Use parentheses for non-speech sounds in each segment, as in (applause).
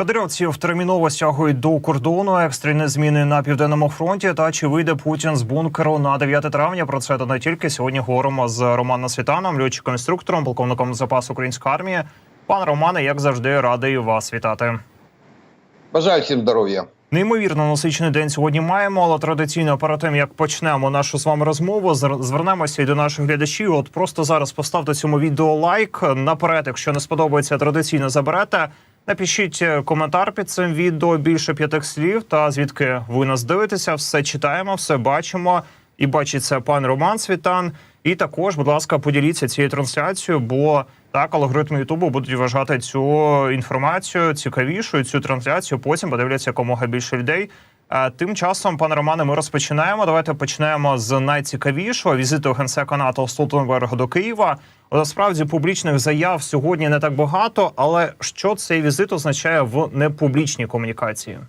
Кадирівців терміново стягують до кордону екстрені зміни на південному фронті. Та чи вийде Путін з бункеру на 9 травня? Про це та не тільки сьогодні говоримо з Романом Світаном, льотчиком інструктором, полковником запасу української армії. Пан Романе, як завжди, радий вас вітати. Бажаю всім здоров'я. Неймовірно насичений день сьогодні маємо, але традиційно перед тим як почнемо нашу з вами розмову, звернемося і до наших глядачів. От просто зараз поставте цьому відео лайк наперед. Якщо не сподобається, традиційно заберете. Напишіть е, коментар під цим відео більше п'яти слів. Та звідки ви нас дивитеся, все читаємо, все бачимо. І бачить це пан Роман Світан. І також, будь ласка, поділіться цією трансляцією, бо так алгоритми Ютубу будуть вважати цю інформацію цікавішою. Цю трансляцію потім подивляться якомога більше людей. Е, Тим часом, пане Романе, ми розпочинаємо. Давайте почнемо з найцікавішого візиту генсека НАТО Столтенберга до Києва. От, Насправді публічних заяв сьогодні не так багато, але що цей візит означає в непублічній комунікації?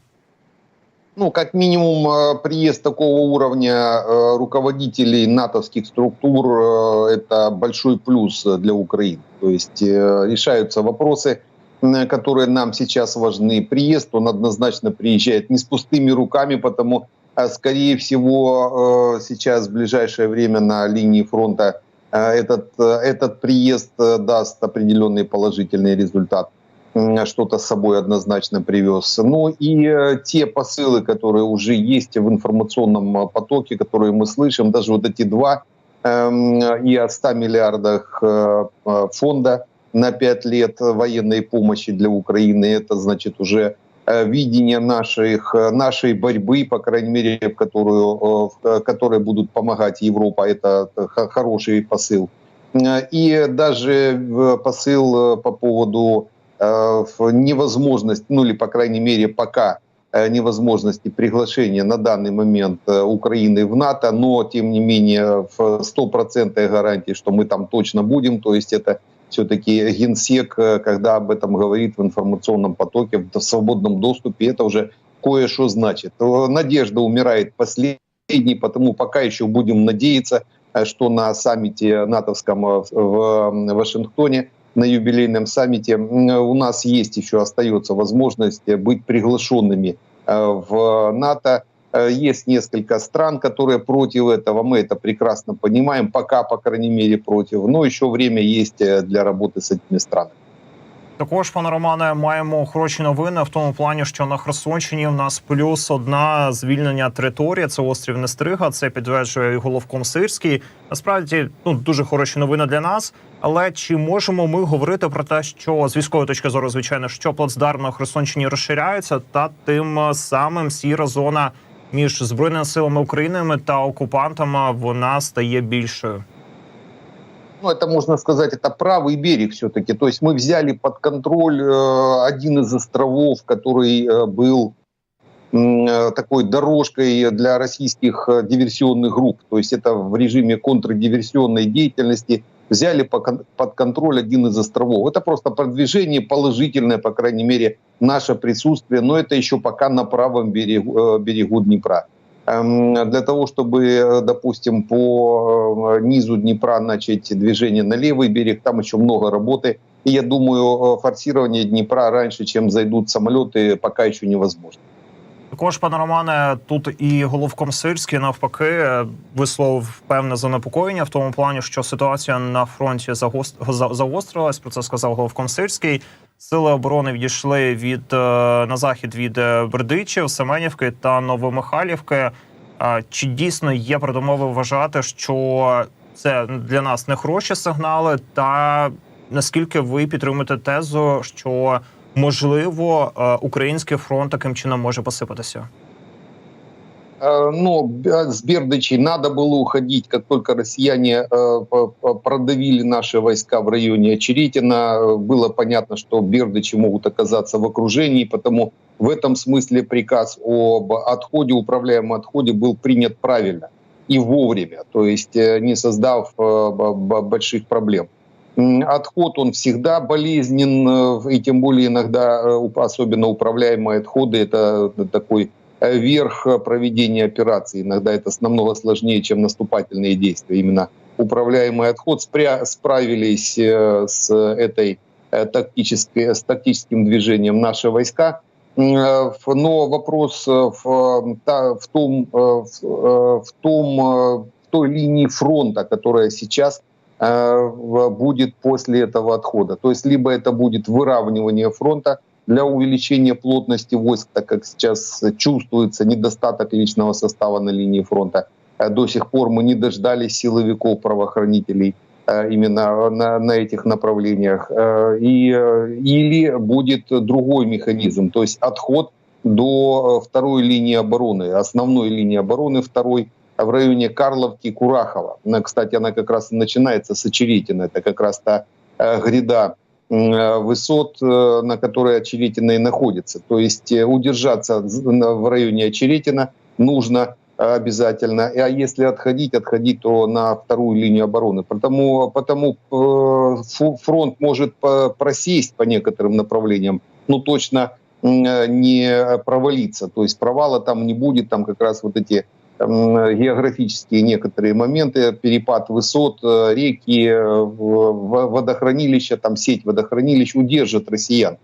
Ну, как минимум, э, приезд такого уровня э, руководителей натовских структур э, – это большой плюс для Украины. То есть э, решаются вопросы, м, которые нам сейчас важны. Приезд, он однозначно приезжает не с пустыми руками, потому, а, скорее всего, э, сейчас в ближайшее время на линии фронта э, этот, э, этот приезд э, даст определенный положительный результат. Что-то с собой однозначно привез. Ну и э, те посылы, которые уже есть в информационном э, потоке, которые мы слышим, даже вот эти два эм, и о 100 миллиардах э, э, фонда на 5 лет военной помощи для Украины, это значит уже э, видение наших, э, нашей борьбы, по крайней мере, в которую, э, в которой будут помогать Европа, это хо- хороший посыл. И даже посыл по поводу в невозможность, ну или по крайней мере пока невозможности приглашения на данный момент Украины в НАТО, но тем не менее в стопроцентной гарантии, что мы там точно будем, то есть это все-таки генсек, э, когда об этом говорит в информационном потоке, в свободном доступе, это уже кое-что значит. Надежда умирает последней, потому пока еще будем надеяться, э, что на саммите натовском э, в Вашингтоне на юбилейном саммите у нас есть еще остается возможность быть приглашенными в НАТО. Э, Есть несколько стран, которые против этого. Мы это прекрасно понимаем. Пока, по крайней мере, против. Но еще время есть э, для работы с этими странами. Також, пане Романе, маємо хороші новини в тому плані, що на Херсонщині в нас плюс одна звільнення території. Це острів Нестрига. Це підтверджує і головком Сирський. Насправді, ну дуже хороші новини для нас. Але чи можемо ми говорити про те, що з військової точки зору, звичайно, що плацдарм на Херсонщині розширяється, та тим самим сіра зона між збройними силами України та окупантами вона стає більшою. ну, это можно сказать, это правый берег все-таки. То есть мы взяли под контроль э, один из островов, который э, был м, э, такой дорожкой для российских э, диверсионных групп. То есть это в режиме контрдиверсионной деятельности взяли под контроль один из островов. Это просто продвижение положительное, по крайней мере, наше присутствие, но это еще пока на правом берегу, э, берегу Днепра. Эм, Для того, чтобы, э, допустим, по э, низу Днепра начать движение на левый берег, там еще много работы. И я думаю, форсирование Днепра раньше, чем зайдут самолеты, пока еще невозможно. Також, пане Романе, тут і головком Сирський навпаки е, висловив певне занепокоєння в тому плані, що ситуація на фронті загост- загострилась. Про це сказав головком Сирський. Сили оборони відійшли від е, на захід від е, Бердичів, Семенівки та Новомихайлівки. Чи дійсно є передумови вважати, що це для нас не хороші сигнали? Та наскільки ви підтримуєте тезу, що можливо український фронт таким чином може посипатися? Б- с Бердычей надо было уходить, как только россияне продавили наши войска в районе Очеретина. Было понятно, что Бердычи могут оказаться в окружении, потому в этом смысле приказ об отходе, управляемом отходе был принят правильно и вовремя, то есть не создав больших проблем. Отход, он всегда болезнен, э, и тем более иногда, э, особенно управляемые отходы, это такой э, верх э, проведения операции. Иногда это намного сложнее, чем наступательные действия. Именно управляемый отход спря- справились с этой тактической, с тактическим движением наши войска. Но вопрос в, в том, в, том, в той линии фронта, которая сейчас будет после этого отхода. То есть либо это будет выравнивание фронта для увеличения плотности войск, так как сейчас чувствуется недостаток личного состава на линии фронта. Э, До сих пор мы не дождались силовиков, правоохранителей э, именно на, на этих направлениях. Э, И, э, или будет другой механизм, то есть отход до э, второй линии обороны, основной линии обороны второй в районе Карловки, Курахова. Она, кстати, она как раз и начинается с Очеретина. Это как раз та э, гряда э, высот, э, на которой Очеретина и находится. То есть удержаться в районе Очеретина нужно обязательно. А если отходить, отходить то на вторую линию обороны. Потому, потому фронт может просесть по некоторым направлениям, ну точно не провалиться. То есть провала там не будет, там как раз вот эти географические некоторые моменты, перепад высот, э, реки, э, водохранилища, там сеть водохранилищ удержит россиян.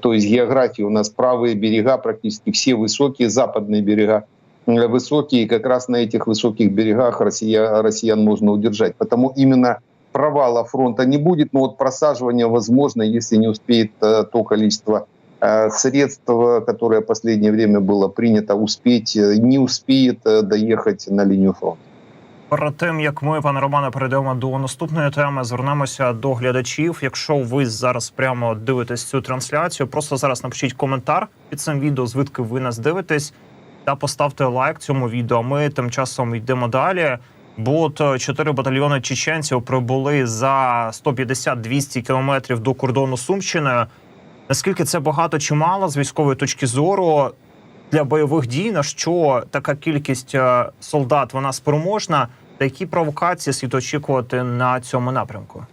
То есть география у нас правые берега, практически все высокие, западные берега э, высокие, и как раз на этих высоких берегах Россия, россиян можно удержать. Потому именно провала фронта не будет, но вот просаживание возможно, если не успеет э, то количество э, средств, э, которое в последнее время было принято, успеть, э, не успеет э, доехать на линию фронта. Перед тим як ми, пане Романе, перейдемо до наступної теми, звернемося до глядачів. Якщо ви зараз прямо дивитесь цю трансляцію, просто зараз напишіть коментар під цим відео, звідки ви нас дивитесь, та поставте лайк цьому відео. Ми тим часом йдемо далі. Бо от е, чотири батальйони чеченців прибули за 150-200 кілометрів до кордону з Сумщиною. Наскільки це багато чи мало з військової точки зору для бойових дій, на що така кількість е, солдат вона спроможна, та які провокації слід очікувати на цьому напрямку?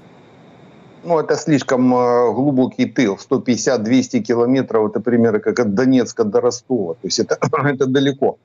Ну, это слишком э, глубокий тыл. 150-200 километров, это примерно как от Донецка до Ростова. То есть это, это (clears throat) далеко.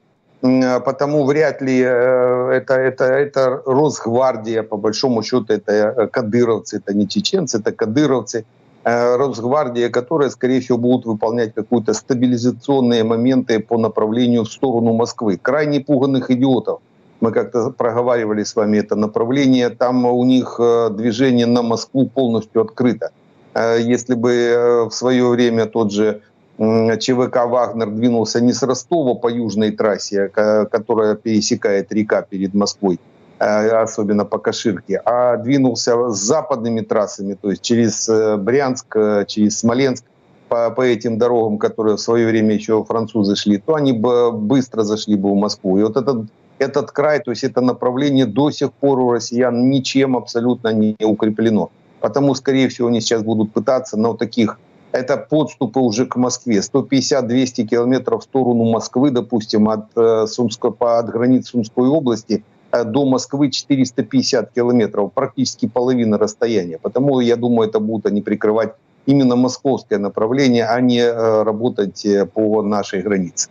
М, э, Потому вряд ли э, это, это, это Росгвардия, по большому счету, это э, кадыровцы, это не чеченцы, это кадыровцы. Э, Росгвардия, которые, скорее всего, будут выполнять какие-то стабилизационные моменты по направлению в сторону Москвы. Крайне пуганных идиотов. Мы как-то проговаривали с вами это направление. Там у них э, движение на Москву полностью открыто. Э, Если бы в свое время тот же ЧВК «Вагнер» двинулся не с Ростова по южной трассе, которая пересекает река перед Москвой, особенно по Каширке, а двинулся с западными трассами, то есть через э, Брянск, э, через Смоленск, по, по этим дорогам, которые в свое время еще французы шли, то они бы быстро зашли бы в Москву. И вот этот этот край, то есть это направление до сих пор у россиян ничем абсолютно не укреплено. Потому, скорее всего, они сейчас будут пытаться на вот таких это подступы уже к Москве. 150-200 километров в сторону Москвы, допустим, от, э, Сумской, по- от границ Сумской области э, до Москвы 450 километров, практически половина расстояния. Потому, я думаю, это будут они прикрывать именно московское направление, а не э, работать э, по нашей границе.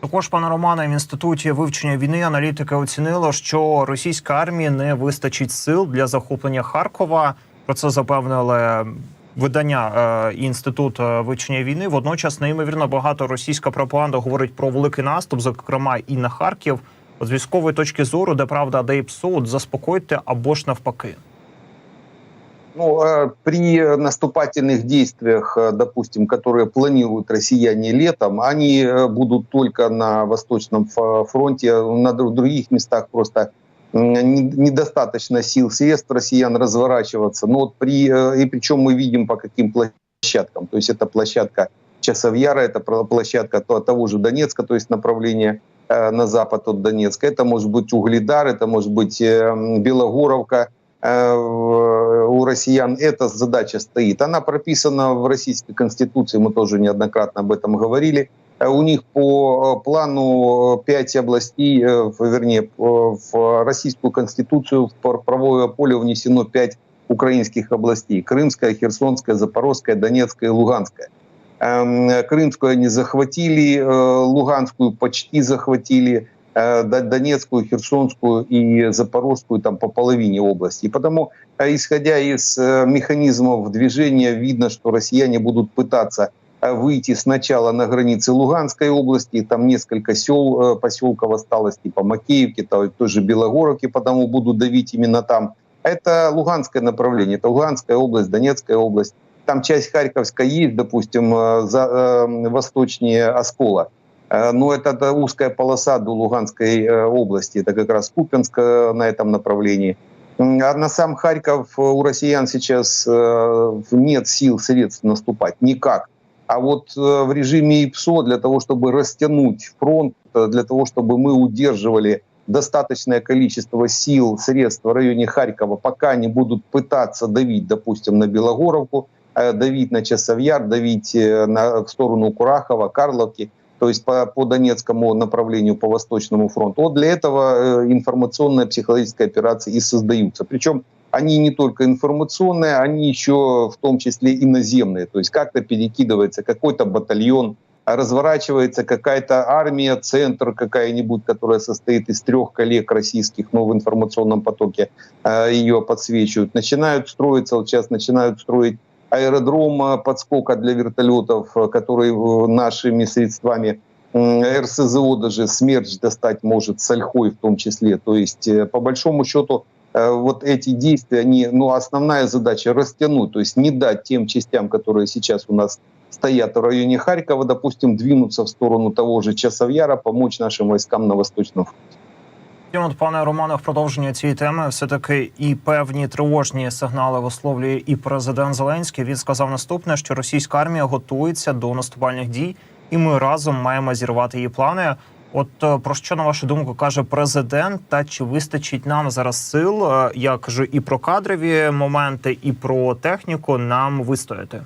Також, пане Романе, в інституті вивчення війни аналітики оцінили, що російська армії не вистачить сил для захоплення Харкова. Про це запевнили видання е, і інститут е, вивчення війни. Водночас, неймовірно багато російська пропаганда говорить про великий наступ, зокрема і на Харків. От з військової точки зору, де правда, а де і ПСО, от заспокойте або ж навпаки. Ну, э, при наступательных действиях, э, допустим, которые планируют россияне летом, они э, будут только на Восточном ф- фронте, на дру- других местах просто м, не- недостаточно сил, средств россиян разворачиваться. Но вот при, э, и причем мы видим по каким площадкам. То есть это площадка Часовьяра, это про- площадка то- того же Донецка, то есть направление э, на запад от Донецка. Это может быть Угледар, это может быть э, Белогоровка, э, у россиян эта задача стоит. Она прописана в Российской Конституции, мы тоже неоднократно об этом говорили. Э, У них по э, плану э, пять областей, э, в- вернее, в Российскую Конституцию в правовое поле внесено пять украинских областей. Крымская, Херсонская, Запорожская, Донецкая и Луганская. Крымскую они захватили, э, Луганскую почти захватили, э, Донецкую, Херсонскую и Запорожскую там по половине области. И потому, э, исходя из механизмов движения, видно, что россияне будут пытаться выйти сначала на границы Луганской области, там несколько сел, поселков осталось, типа Макеевки, то- той же Белогоровки, потому будут давить именно там. Это Луганское направление, это Луганская область, Донецкая область. Там часть Харьковская есть, допустим, э, за, э, восточнее Оскола. Э, Но это, та узкая полоса до Луганской э, области, это как раз Купинск э, на этом направлении. А на сам Харьков э, у россиян сейчас э, нет сил, средств наступать никак. А вот э, в режиме ИПСО для того, чтобы растянуть фронт, для того, чтобы мы удерживали достаточное количество сил, средств в районе Харькова, пока они будут пытаться давить, допустим, на Белогоровку, давить на Часовьяр, давить э, на, в сторону Курахова, Карловки, то есть по, по Донецкому направлению, по Восточному фронту. Вот для этого э, информационная психологическая операции и создаются. Причем они не только информационные, они еще в том числе и наземные. То есть как-то перекидывается какой-то батальон, разворачивается какая-то армия, центр какая-нибудь, которая состоит из трех коллег российских, но в информационном потоке э, ее подсвечивают. Начинают строиться, вот сейчас начинают строить аэродром э, подскока для вертолетов, э, который э, нашими средствами РСЗО даже смерч достать может с ольхой в том числе. То есть, э, по большому счету, вот эти действия, они, ну, основная задача растянуть, то есть не дать тем частям, которые сейчас у нас стоят в районе Харькова, допустим, двинуться в сторону того же Часовьяра, помочь нашим войскам на Восточном фронте. От, пане Романе, в продовження цієї теми все таки і певні тривожні сигнали висловлює і президент Зеленський. Він сказав наступне, що російська армія готується до наступальних дій, і ми разом маємо зірвати її плани. От е, про що на вашу думку каже президент, та чи вистачить нам зараз сил? е, Я кажу і про кадрові моменти, і про техніку нам вистояти.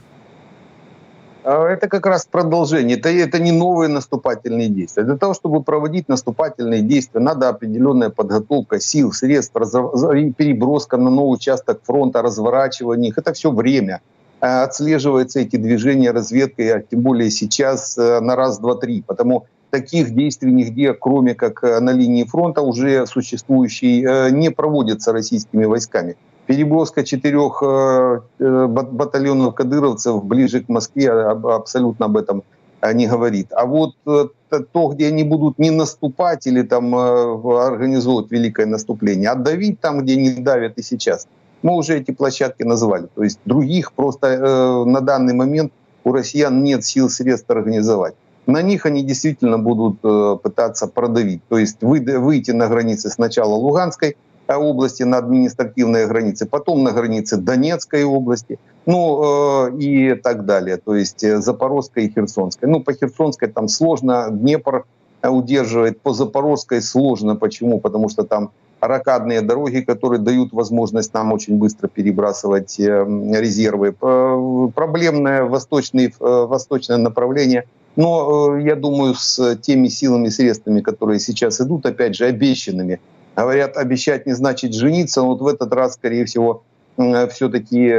А Это как раз продолжение. Это, это не новые наступательные действия. Для того, чтобы проводить наступательные действия, надо определенная подготовка сил, средств, переброска на новый участок фронта, разворачивание их. Это все время. Э, Отслеживаются эти движения разведкой, а тем более сейчас э, на раз, два, три. Потому таких действий нигде, кроме как э, на линии фронта, уже существующей, э, не проводится российскими войсками переброска четырех э, э, бат- батальонов кадыровцев ближе к Москве об- абсолютно об этом э, не говорит. А вот э, то, где они будут не наступать или там организовывать великое наступление, а давить там, где не давят и сейчас. Мы уже эти площадки назвали. То есть других просто на данный момент у россиян нет сил, средств организовать. На них они действительно будут пытаться продавить. То есть вы- выйти на границы сначала Луганской, области на административные границы, потом на границы Донецкой области, ну э, и так далее, то есть э, Запорожской и Херсонской. Ну по Херсонской там сложно, Днепр э, удерживает, по Запорожской сложно. Почему? Потому что там ракадные дороги, которые дают возможность нам очень быстро перебрасывать э, резервы. Проблемное восточное, э, восточное направление. Но я думаю, с теми силами и средствами, которые сейчас идут, опять же, обещанными, Говорят, обещать не значит жениться. Но вот в этот раз, скорее всего, все-таки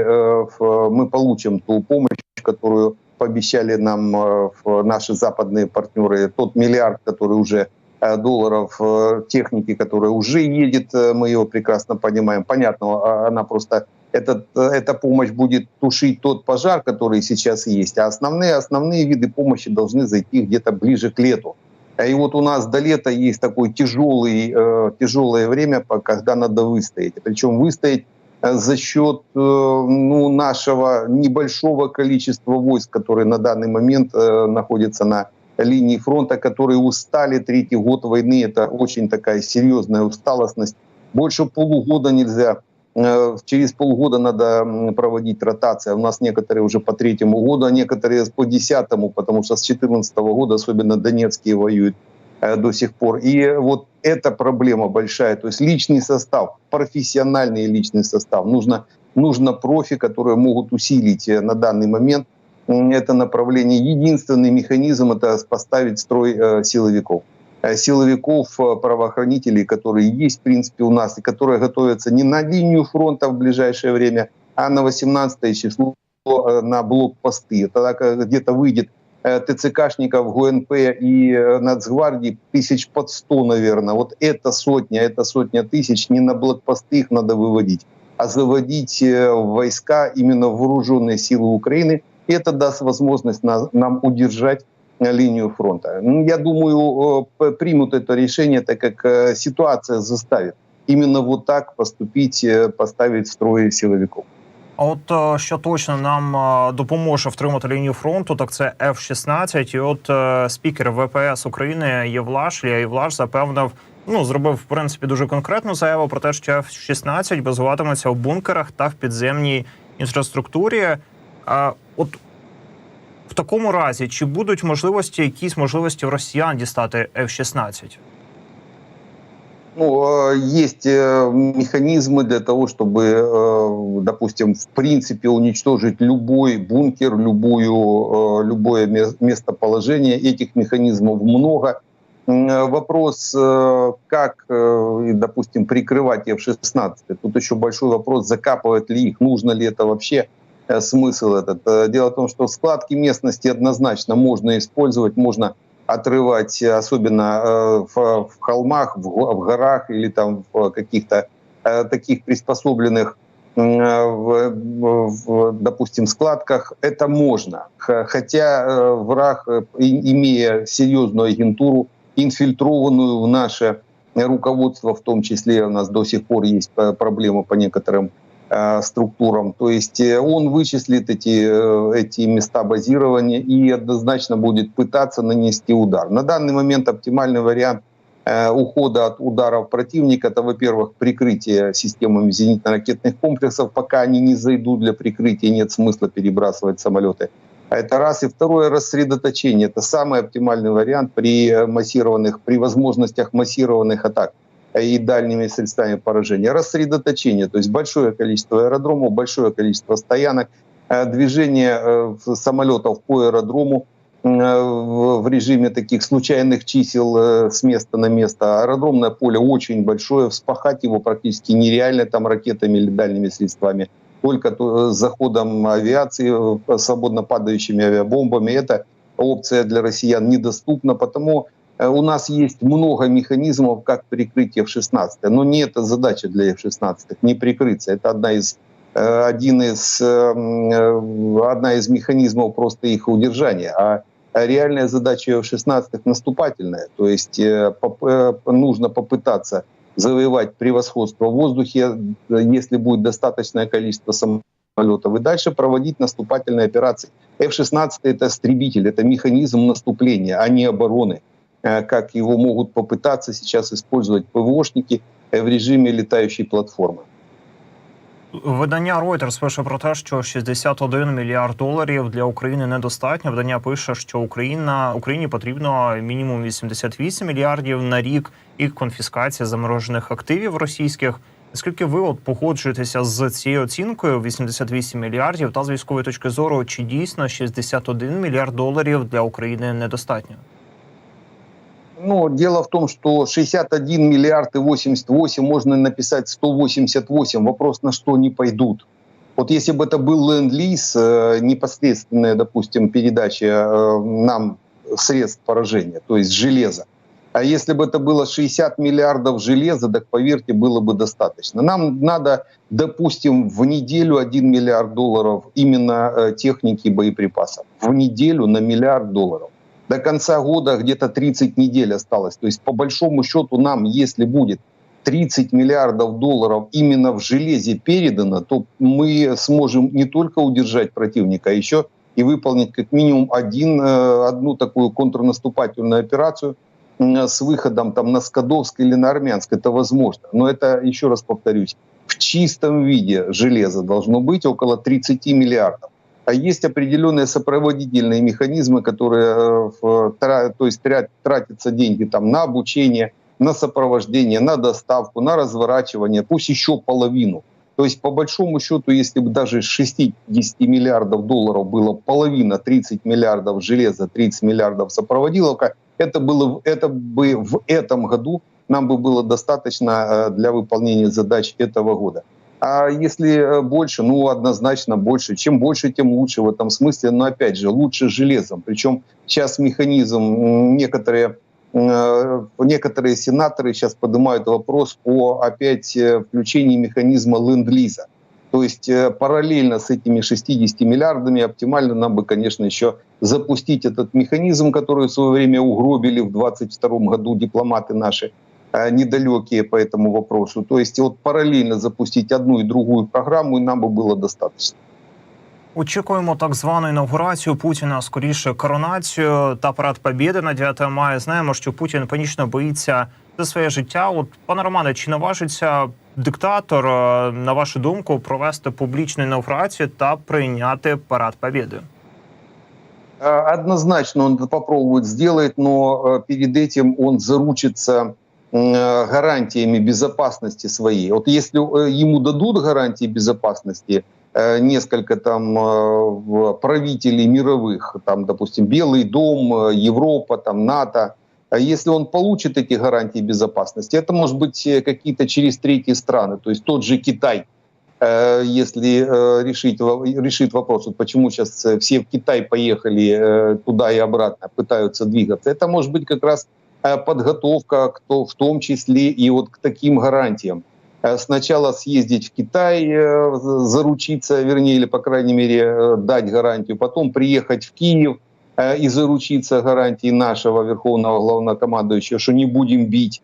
мы получим ту помощь, которую пообещали нам э, наши западные партнеры. Тот миллиард, который уже э, долларов э, техники, которая уже едет, э, мы его прекрасно понимаем. Понятно, а она просто этот, э, эта помощь будет тушить тот пожар, который сейчас есть. А основные, основные виды помощи должны зайти где-то ближе к лету. И вот у нас до лета есть такое тяжелый, э, тяжелое время, когда надо выстоять. Причем выстоять э, за счет э, ну, нашего небольшого количества войск, которые на данный момент находятся на линии фронта, которые устали третий год войны. Это очень такая серьезная усталостность. Больше полугода нельзя. Э, Через полгода надо проводить ротация. У нас некоторые уже по третьему году, а некоторые по десятому, потому что с 2014 года, особенно донецкие, воюют э, до сих пор. И вот эта проблема большая. То есть личный состав, профессиональный личный состав. Нужно, нужно профи, которые могут усилить э, на данный момент это направление. Единственный механизм – это поставить строй силовиков. Э, Силовиков, э, правоохранителей, которые есть, в принципе, у нас, и которые готовятся не на линию фронта в ближайшее время, а на 18 число э, на блокпосты. Тогда где-то выйдет ТЦКшников, ГУНП и Нацгвардии тысяч под 100, наверное. Вот это сотня, это сотня тысяч. Не на блокпосты их надо выводить, а заводить войска именно вооруженные силы Украины. Это даст возможность на- нам удержать линию фронта. Ну, Я думаю, э, п- примут это решение, так как э, ситуация заставит именно вот так поступить, э, поставить в строй силовиков. А от е, що точно нам е, допоможе втримати лінію фронту, так це F-16. І от е, спікер ВПС України Євлаш Лія Євлаш запевнив, ну зробив в принципі дуже конкретну заяву про те, що F-16 базуватиметься в бункерах та в підземній інфраструктурі. А от в такому разі, чи будуть можливості, якісь можливості в росіян дістати F-16? Ну, э, есть э, механизмы для того, чтобы, э, допустим, в принципе уничтожить любой бункер, любую, э, любое ме- местоположение. Этих механизмов много. М, э, Вопрос, э, как, э, и, допустим, прикрывать F-16. Тут еще большой вопрос, закапывать ли их, нужно ли это вообще, э, смысл этот. Э, Дело в том, что складки местности однозначно можно использовать, можно отрывать, э, особенно э, в, в холмах, в, в горах или там в каких-то э, таких приспособленных, э, в, в, допустим, складках, это можно. Хотя э, враг, э, имея серьезную агентуру, инфильтрованную в наше руководство, в том числе у нас до сих пор есть э, проблемы по некоторым э, структурам. То есть э, он вычислит эти, э, эти места базирования и однозначно будет пытаться нанести удар. На данный момент оптимальный вариант э, ухода от ударов противника это, во-первых, прикрытие системами зенитно-ракетных комплексов. Пока они не зайдут для прикрытия, нет смысла перебрасывать самолеты. Это раз. И второе, рассредоточение. Это самый оптимальный вариант при э, массированных, при возможностях массированных атак и дальними средствами поражения. Рассредоточение, то есть большое количество аэродромов, большое количество стоянок, э, движение э, самолетов по аэродрому э, в режиме таких случайных чисел с места на место. Аэродромное поле очень большое, вспахать его практически нереально там ракетами или дальними средствами. Только то- с заходом авиации, свободно падающими авиабомбами. Это опция для россиян недоступна, потому у нас есть много механизмов, как прикрыть F-16, но не это задача для F-16, не прикрыться. Это одна из, э, один из, э, одна из механизмов просто их удержания. А реальная задача F-16 наступательная, то есть э, э, нужно попытаться завоевать превосходство в воздухе, э, если будет достаточное количество самолетов, и дальше проводить наступательные операции. F-16 это истребитель, это механизм наступления, а не обороны э, как его могут попытаться сейчас использовать ПВОшники э, в режиме летающей платформы. Видання Reuters пише про те, що 61 мільярд доларів для України недостатньо. Видання пише, що Україна Україні потрібно мінімум 88 мільярдів на рік і конфіскація заморожених активів російських. Наскільки ви от погоджуєтеся з цією оцінкою 88 мільярдів, та з військової точки зору, чи дійсно 61 мільярд доларів для України недостатньо? Ну, дело в том, что 61 миллиард и 88 можно написать 188. Вопрос, на что они пойдут. Вот если бы это был ленд-лиз, э, непосредственная, допустим, передача э, нам средств поражения, то есть железа. А если бы это было 60 миллиардов железа, так поверьте, было бы достаточно. Нам надо, допустим, в неделю 1 миллиард долларов именно э, техники и боеприпасов. В неделю на миллиард долларов. До конца года где-то 30 недель осталось. То есть по большому счету нам, если будет 30 миллиардов долларов именно в железе передано, то мы сможем не только удержать противника, а еще и выполнить как минимум один, э, одну такую контрнаступательную операцию с выходом там на Скадовск или на Армянск. Это возможно. Но это, еще раз повторюсь, в чистом виде железа должно быть около 30 миллиардов. А есть определенные сопроводительные механизмы, которые, э, то есть тратятся деньги там на обучение, на сопровождение, на доставку, на разворачивание, пусть еще половину. То есть по большому счету, если бы даже из 60 миллиардов долларов было половина, 30 миллиардов железа, 30 миллиардов сопроводиловка, это, было, это бы в этом году нам бы было достаточно э, для выполнения задач этого года. А если э, больше, ну, однозначно больше. Чем больше, тем лучше в этом смысле. Но, опять же, лучше железом. Причем сейчас механизм, некоторые, э, некоторые сенаторы сейчас поднимают вопрос о опять э, включении механизма ленд-лиза. То есть параллельно с этими 60 миллиардами оптимально нам бы, конечно, еще запустить этот механизм, который в свое время угробили в 2022 году дипломаты наши недалекие по этому вопросу. То есть вот параллельно запустить одну и другую программу, и нам бы было достаточно. Очікуємо так звану інаугурацію Путіна, скоріше коронацію та парад Побєди на 9 мая. Знаємо, що Путін панічно боїться за своє життя. От пане Романе, чи наважиться диктатор, е, на вашу думку, провести публічну інаугурацію та прийняти парад Побєди? Э, Однозначно он это попробует сделать, но э, перед этим он заручится э, Гарантиями безопасности своей. Вот если э, ему дадут гарантии безопасности, э, несколько там э, правителей мировых, там, допустим, Белый дом, э, Европа, там, НАТО, а если он получит эти гарантии безопасности, это может быть э, какие-то через третьи страны, то есть тот же Китай, э, если э, решить, решит вопрос, вот почему сейчас э, все в Китай поехали э, туда и обратно, пытаются двигаться, это может быть как раз э, подготовка к то- в том числе и вот к таким гарантиям. Э, Сначала съездить в Китай, э, за- заручиться, вернее, или, по крайней мере, э, дать гарантию, потом приехать в Киев э, и заручиться гарантией нашего верховного главнокомандующего, что не будем бить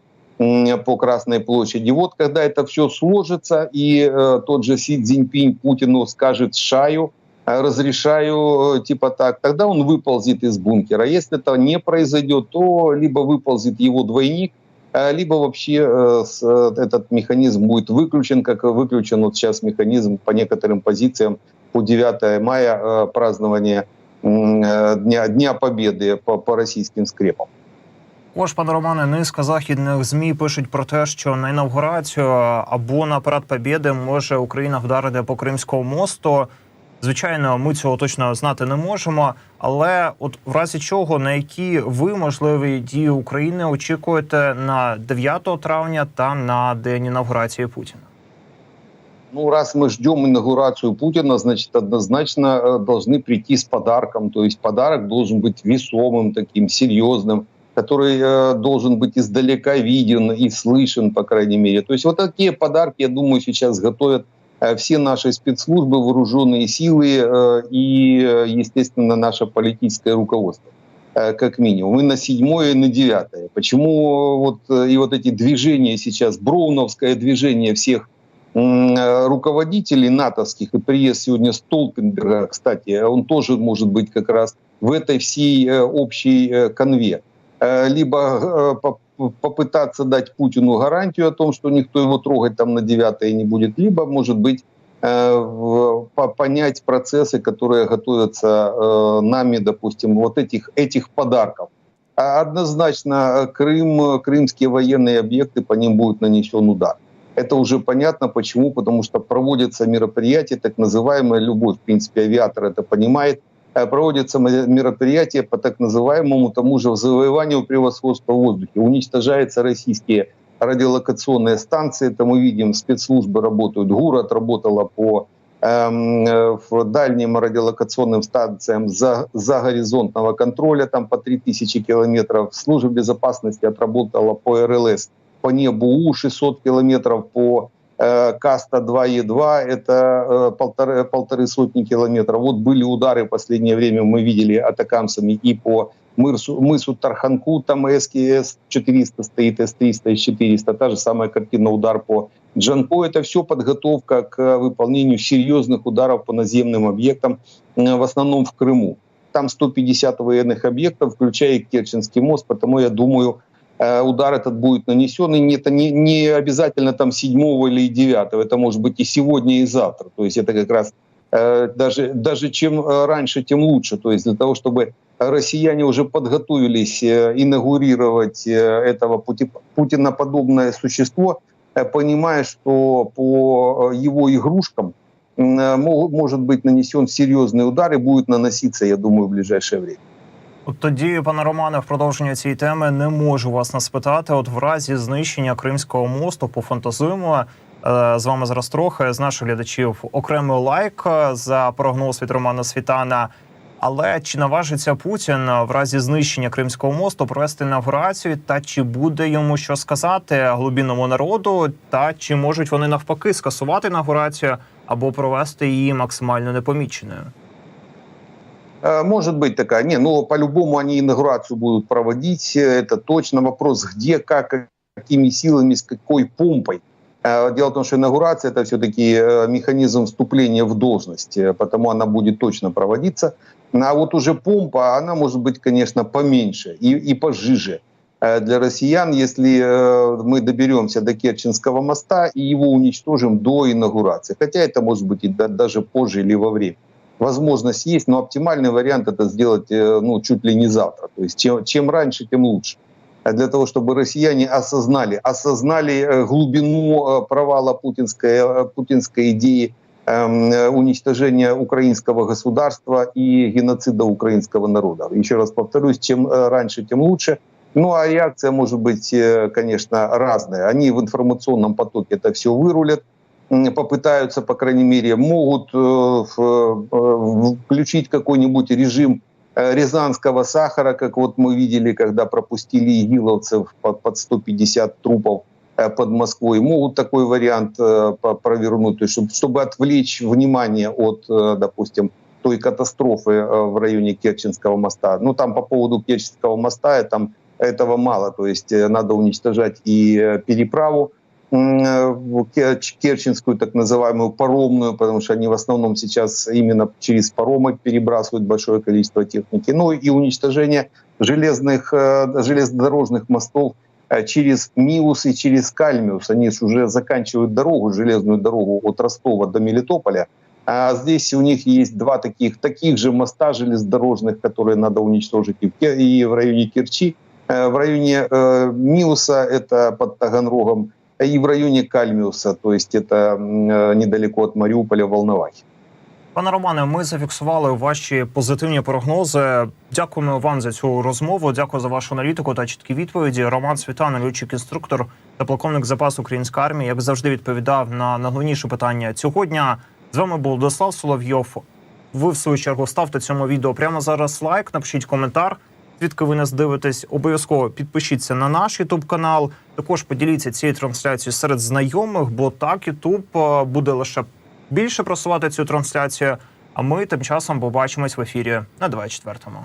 по Красной площади. Вот когда это все сложится, и э, тот же Си Цзиньпинь Путину скажет «шаю», э, разрешаю, э, типа так, тогда он выползет из бункера. Если это не произойдет, то либо выползет его двойник, э, либо вообще э, с- э, этот механизм будет выключен, как и выключен вот сейчас механизм по некоторым позициям по 9 мая э, празднования м, э, Дня, Дня Победы по, по российским скрепам. Також, пане Романе, низка західних змі пишуть про те, що на інаугурацію або на парад Побєди може Україна вдарити по Кримському мосту. Звичайно, ми цього точно знати не можемо. Але от в разі чого на які ви можливі дії України очікуєте на 9 травня та на день інаугурації Путіна? Ну, раз мы ждем инаугурацию Путина, значит, однозначно э, должны прийти с подарком. То есть подарок должен быть весомым, таким серьезным, который э, должен быть издалека виден и слышен, по крайней мере. То есть вот такие подарки, я думаю, сейчас готовят э, все наши спецслужбы, вооруженные силы э, и, э, естественно, наше политическое руководство э, как минимум, и на седьмое, и на девятое. Почему вот э, и вот эти движения сейчас, броуновское движение всех э, руководителей натовских и приезд сегодня Столтенберга, кстати, он тоже может быть как раз в этой всей э, общей э, конве. Э, Либо э, попытаться дать Путину гарантию о том, что никто его трогать там на 9 не будет, либо, может быть, э, понять процессы, которые готовятся э, нами, допустим, вот этих, этих подарков. А Однозначно э, Крым, крымские военные объекты, по ним будет нанесен удар. Это уже понятно. Почему? Потому что проводятся мероприятия, так называемые, любой, в принципе, авиатор это понимает, проводятся ме- мероприятия по так называемому тому же завоеванию превосходства в воздухе. Уничтожаются российские радиолокационные станции. Это мы видим, спецслужбы работают. ГУР отработала по эм, э, дальним радиолокационным станциям за, за горизонтного контроля, там по 3000 километров. Служба безопасности отработала по РЛС по небу У-600 километров, по э, К-102Е2 это э, полторы, полторы сотни километров. Вот были удары в последнее время, мы видели атакамсами и по мысу, мысу Тарханку, там СКС-400 стоит, С-300, С-400, та же самая картина, удар по Джанко. Это все подготовка к выполнению серьезных ударов по наземным объектам, э, в основном в Крыму. Там 150 военных объектов, включая и Керченский мост, потому я думаю, э, удар этот будет нанесен, и не- это не, не обязательно там 7 или 9, это может быть и сегодня, и завтра. То есть это как раз э, даже, даже чем э, раньше, тем лучше. То есть для того, чтобы россияне уже подготовились э, инаугурировать э, этого пути, путиноподобное существо, э, понимая, что по э, его игрушкам э, может быть нанесен серьезный удар и будет наноситься, я думаю, в ближайшее время. От тоді, пане Романе, в продовження цієї теми не можу вас не спитати. От в разі знищення Кримського мосту пофантазуємо, е, з вами зараз трохи з наших глядачів окремий лайк е, за прогноз від Романа Світана. Але чи наважиться Путін в разі знищення Кримського мосту провести інаугурацію, та чи буде йому що сказати глибинному народу, та чи можуть вони навпаки скасувати інаугурацію або провести її максимально непоміченою? Э, Может быть такая. Не, ну по-любому они инаугурацию будут проводить. Э, Это точно вопрос, где, как, какими силами, с какой помпой. Э, Дело в том, что инаугурация это все-таки механизм вступления в должность, потому она будет точно проводиться. А вот уже помпа, она может быть, конечно, поменьше и, и пожиже для россиян, если мы доберемся до Керченского моста и его уничтожим до инаугурации. Хотя это может быть и да- даже позже или во время возможность есть, но оптимальный вариант это сделать э, ну, чуть ли не завтра. То есть чем, чем раньше, тем лучше. А Для того, чтобы россияне осознали, осознали э, глубину э, провала путинской, путинской идеи эм, уничтожения украинского государства и геноцида украинского народа. Еще раз повторюсь, чем раньше, тем лучше. Ну а реакция может быть, конечно, разная. Они в информационном потоке это все вырулят, попытаются, по крайней мере, могут э, э, включить какой-нибудь режим э, рязанского сахара, как вот мы видели, когда пропустили игиловцев под, под 150 трупов под Москвой. Могут такой вариант провернуть, чтобы, отвлечь внимание от, допустим, той катастрофы в районе Керченского моста. Ну, там по поводу Керченского моста там этого мало, то есть надо уничтожать и переправу, Керченскую так называемую паромную, потому что они в основном сейчас именно через паромы перебрасывают большое количество техники. Ну и уничтожение железных, э, железнодорожных мостов э, через Миус и через Кальмиус. Они уже заканчивают дорогу, железную дорогу от Ростова до Мелитополя. А здесь у них есть два таких, таких же моста железнодорожных, которые надо уничтожить и в, районе Керчи. Э, В районе э, Миуса, это под Таганрогом, и в районе Кальмиуса, то есть это э, недалеко от Мариуполя, Волновахи. Пане Романе, ми зафіксували ваші позитивні прогнози. Дякуємо вам за цю розмову. Дякую за вашу аналітику та чіткі відповіді. Роман Світан, льотчик інструктор та полковник запасу української армії, як завжди, відповідав на найголовніше питання цього дня. З вами був Дослав Соловйов. Ви в свою чергу ставте цьому відео прямо зараз лайк, напишіть коментар. Звідки ви нас дивитесь? Обов'язково підпишіться на наш Ютуб канал. Також поділіться цією трансляцією серед знайомих, бо так Ютуб е, буде лише більше просувати цю трансляцію. А ми тим часом побачимось в ефірі на 24-му.